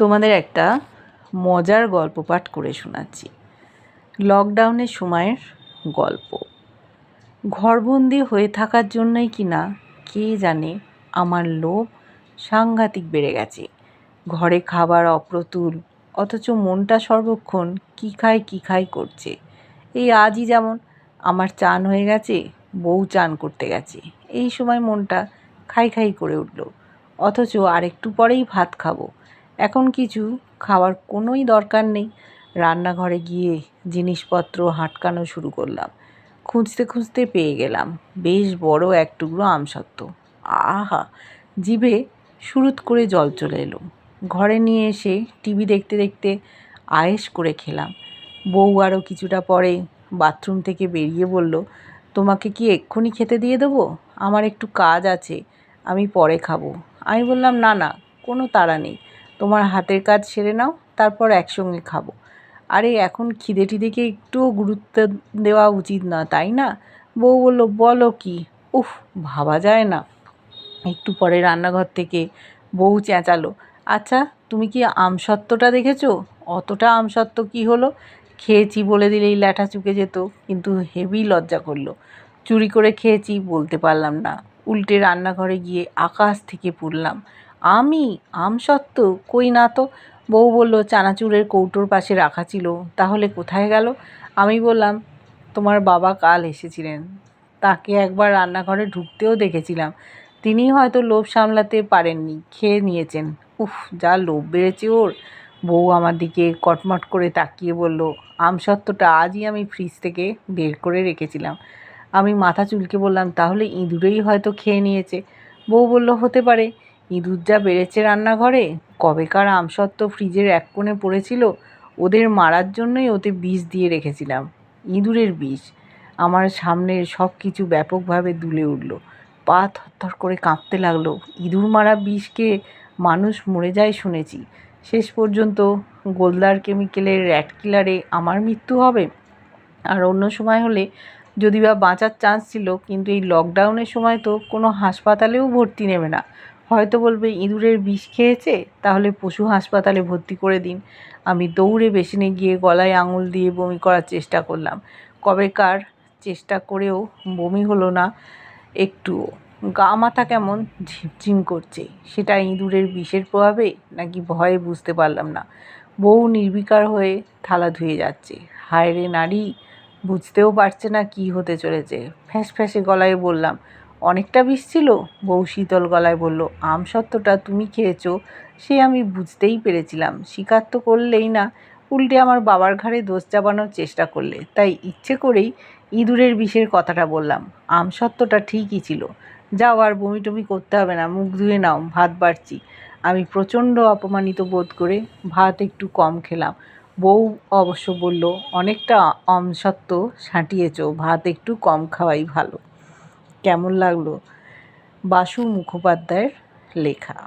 তোমাদের একটা মজার গল্প পাঠ করে শোনাচ্ছি। লকডাউনের সময়ের গল্প। ঘরবন্দি হয়ে থাকার জন্যই কি না কে জানে আমার লোভ সাংঘাতিক বেড়ে গেছে। ঘরে খাবার অপ্রতুল, অথচ মনটা সর্বক্ষণ কী খায় কী খায় করছে। এই আজই যেমন আমার চান হয়ে গেছে, বউ চান করতে গেছে। এই সময় মনটা খাই খাই করে উঠল। অথচ আরেকটু পরেই ভাত খাব। এখন কিছু খাওয়ার কোনোই দরকার নেই। রান্নাঘরে গিয়ে জিনিসপত্র হাঁটকানো শুরু করলাম। খুঁজতে খুঁজতে পেয়ে গেলাম বেশ বড় এক টুকরো আমসত্ত্ব। আহা, জিভে সুরুত করে জল চলে এলো। ঘরে নিয়ে এসে টিভি দেখতে দেখতে আয়েস করে খেলাম। বউ আরও কিছুটা পরে বাথরুম থেকে বেরিয়ে বলল, তোমাকে কি এক্ষুনি খেতে দিয়ে দেবো? আমার একটু কাজ আছে, আমি পরে খাব। আমি বললাম, না না, কোনো তাড়া নেই। তোমার হাতের কাজ সেরে নাও, তারপর একসঙ্গে খাব। আরে, এখন খিদে টিদেকে একটুও গুরুত্ব দেওয়া উচিত না, তাই না? বউ বলল, বলো কি? উফ, ভাবা যায় না। একটু পরে রান্নাঘর থেকে বউ চেঁচালো আচ্ছা তুমি কি আমসত্ত্বটা দেখেছ? অতটা আমসত্ত্ব কি হলো? খেয়েছি, বলে দিলেই ল্যাঠা চুকে যেত, কিন্তু হেভি লজ্জা করল। চুরি করে খেয়েছি বলতে পারলাম না। উল্টে রান্নাঘরে গিয়ে আকাশ থেকে পড়লাম। আমি আমসত্ত্ব কই না তো? বউ বলল, চানাচুরের কৌটোর পাশে রাখা ছিল। তাহলে কোথায় গেল? আমি বললাম, তোমার বাবা কাল এসেছিলেন। তাকে একবার রান্নাঘরে ঢুকতেও দেখেছিলাম। তিনি হয়তো লোভ সামলাতে পারেননি, খেয়ে নিয়েছেন। উফ, যা লোভ বেড়েছে ওর। বউ আমার দিকে কটমট করে তাকিয়ে বলল আমসত্ত্বটা আজই আমি ফ্রিজ থেকে বের করে রেখেছিলাম। আমি মাথা চুলকে বললাম, তাহলে ইঁদুরেই হয়তো খেয়ে নিয়েছে। বউ বলল, হতে পারে। ইঁদুর যা বেড়েছে রান্নাঘরে? কবেকার আমসত্ত্ব ফ্রিজের এক কোণে পড়েছিল, ওদের মারার জন্যই ওতে বিষ দিয়ে রেখেছিলাম। ইঁদুরের বিষ। আমার সামনের সব কিছু ব্যাপকভাবে দুলে উঠল। পা থরথর করে কাঁপতে লাগল। ইঁদুর মারা বিষকে মানুষ মরে যায় শুনেছি। শেষ পর্যন্ত গোলদার কেমিক্যালের র্যাট কিলারে আমার মৃত্যু হবে। আর অন্য সময় হলে যদি বা বাঁচার চান্স ছিল, কিন্তু এই লকডাউনের সময় তো কোনো হাসপাতালেও ভর্তি নেবে না। হয়তো বলবে, ইঁদুরের বিষ খেয়েছে? তাহলে পশু হাসপাতালে ভর্তি করে দিন। আমি দৌড়ে বেসিনে গিয়ে গলায় আঙুল দিয়ে বমি করার চেষ্টা করলাম। কবেকার চেষ্টা করেও বমি হলো না। একটুও গা মাথা কেমন ঝিমঝিম করছে? সেটা ইঁদুরের বিষের প্রভাবে নাকি ভয়ে বুঝতে পারলাম না। বউ নির্বিকার হয়ে থালা ধুয়ে যাচ্ছে। হায় রে নারী, বুঝতেও পারছে না কি হতে চলেছে। ফ্যাঁস ফ্যাঁসে গলায় বললাম অনেকটা বিষ ছিল? বউ শীতল গলায় বলল আমসত্ত্বটা তুমি খেয়েছো, সে আমি বুঝতেই পেরেছিলাম। স্বীকার তো করলেই না, উল্টে আমার বাবার ঘাড়ে দোষ চাপানোর চেষ্টা করলে। তাই ইচ্ছে করেই ইঁদুরের বিষের কথাটা বললাম। আম আমসত্ত্বটা ঠিকই ছিল। যাও আর বমি টমি করতে হবে না, মুখ ধুয়ে নাও, ভাত বাড়ছি। আমি প্রচণ্ড অপমানিত বোধ করে ভাত একটু কম খেলাম। বউ অবশ্য বলল, অনেকটা আমসত্ত্ব সাঁটিয়েছ, ভাত একটু কম খাওয়াই ভালো। কেমন লাগল? বাসু মুখোপাধ্যায়ের লেখা।